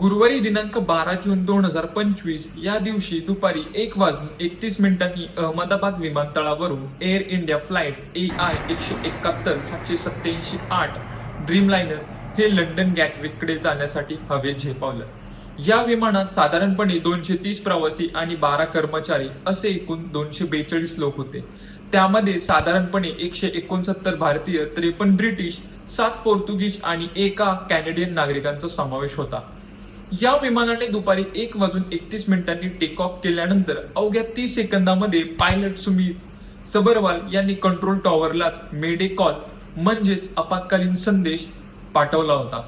गुरुवारी दिनांक बारा जून दोन हजार पंचवीस या दिवशी दुपारी एक वाजून एकतीस मिनिटांनी अहमदाबाद विमानतळावरून Air India flight A I एकशे एकाहत्तर सातशे सत्याऐंशी आठ ड्रीमलायनर हे लंडन गॅटवेकडे जाण्यासाठी हवेत झेपावलं. या विमानात साधारणपणे दोनशे तीस प्रवासी आणि बारा कर्मचारी असे एकूण दोनशे बेचाळीस लोक होते. त्यामध्ये साधारणपणे एकशे एकोणसत्तर भारतीय त्रेपन्न ब्रिटिश सात पोर्तुगीज आणि एका कॅनेडियन नागरिकांचा समावेश होता. या विमानाने दुपारी एक वाजून एकतीस मिनिटांनी टेक ऑफ केल्यानंतर अवघ्या तीस सेकंदामध्ये पायलट सुमित सबरवाल यांनी कंट्रोल टॉवरला मेडे कॉल म्हणजेच आपत्कालीन संदेश पाठवला होता.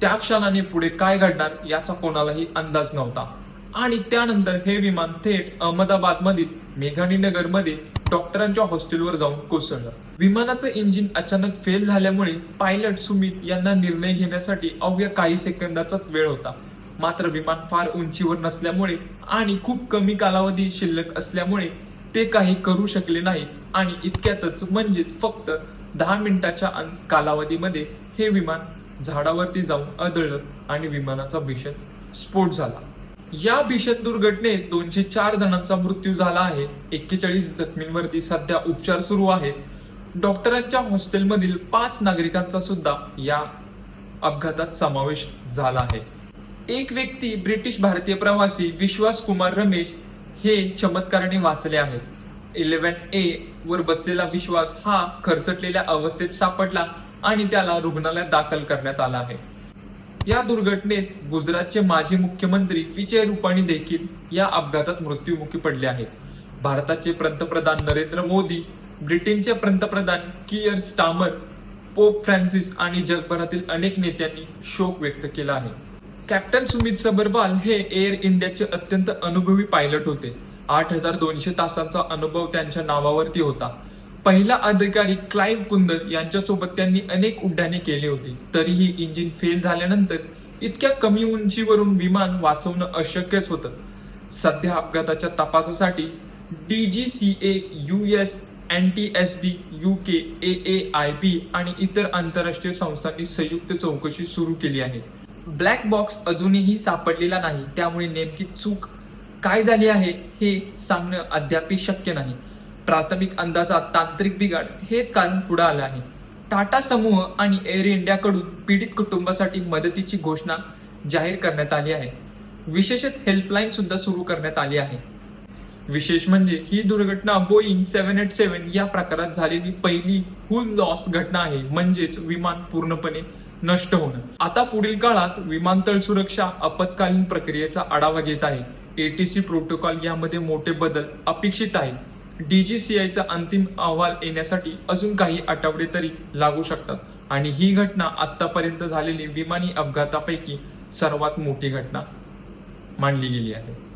त्या क्षणाने पुढे काय घडणार याचा कोणालाही अंदाज नव्हता. आणि त्यानंतर हे विमान थेट अहमदाबाद मधील मेघानी नगरमध्ये डॉक्टरांच्या हॉस्टेलवर जाऊन कोसळलं. विमानाचं इंजिन अचानक फेल झाल्यामुळे पायलट सुमित यांना निर्णय घेण्यासाठी अवघ्या काही सेकंदाचाच वेळ होता. मात्र विमान फार उंचीवर नसल्यामुळे आणि खूप कमी कालावधी शिल्लक असल्यामुळे ते काही करू शकले नाही. आणि इतक्यातच म्हणजेच फक्त दहा मिनिटाच्या कालावधीमध्ये हे विमान झाडावरती जाऊन आदळलं आणि विमानाचा भीषण स्फोट झाला. या भीषण दुर्घटनेत दोनशे चार जणांचा मृत्यू झाला आहे. एक्केचाळीस जखमींवरती सध्या उपचार सुरू आहेत. डॉक्टरांच्या हॉस्टेलमधील पाच नागरिकांचा सुद्धा या अपघातात समावेश झाला आहे. एक व्यक्ती ब्रिटिश भारतीय प्रवासी विश्वास कुमार रमेश हे चमत्काराने वाचले आहेत इलेव्हन ए वर बसलेला विश्वास हा खरचटलेल्या अवस्थेत सापडला आणि त्याला रुग्णालयात दाखल करण्यात आला आहे. या दुर्घटनेत गुजरातचे माजी मुख्यमंत्री विजय रुपाणी देखील या अपघातात मृत्युमुखी पडले आहेत. भारताचे पंतप्रधान नरेंद्र मोदी ब्रिटनचे पंतप्रधान कियर स्टामर पोप फ्रान्सिस आणि जगभरातील अनेक नेत्यांनी शोक व्यक्त केला आहे. कॅप्टन सुमित सबरवाल हे एअर इंडियाचे अत्यंत अनुभवी पायलट होते. आठ हजार दोनशे तासांचा अनुभव त्यांच्या नावावरती होता. पहिला अधिकारी क्लाइव्ह कुंदल यांच्यासोबत त्यांनी अनेक उड्डाणे केली होती. तरीही इंजिन फेल झाल्यानंतर इतक्या कमी उंचीवरून विमान वाचवणं अशक्यच होतं. सध्या अपघाताच्या तपासासाठी DGCA S B U A A I B आणि इतर आंतरराष्ट्रीय संस्थांनी संयुक्त चौकशी सुरू केली आहे. ब्लॅक बॉक्स अजूनही सापडलेला नाही. त्यामुळे नेमकी चूक काय झाली आहे हे सांगणं अद्याप शक्य नाही. प्राथमिक अंदाजात तांत्रिक बिघाड हेच कारण पुढे आलं आहे. टाटा समूह आणि एअर इंडियाकडून पीडित कुटुंबासाठी मदतीची घोषणा जाहीर करण्यात आली आहे. विशेषत हेल्पलाईन सुद्धा सुरू करण्यात आली आहे. विशेष म्हणजे ही दुर्घटना बोईंग सेव्हन एट सेव्हन या प्रकारात झालेली पहिली हुल लॉस घटना आहे. म्हणजेच विमान पूर्णपणे नष्ट होणं. आता पुढील काळात विमानतळ सुरक्षा आपत्कालीन प्रक्रियेचा आढावा घेत आहे. एटीसी प्रोटोकॉल यामध्ये मोठे बदल अपेक्षित आहे. डीजीसीआयचा अंतिम अहवाल येण्यासाठी अजून काही आठवडे तरी लागू शकतात आणि ही घटना आतापर्यंत झालेली विमानी अपघातापैकी सर्वात मोठी घटना मानली गेली आहे.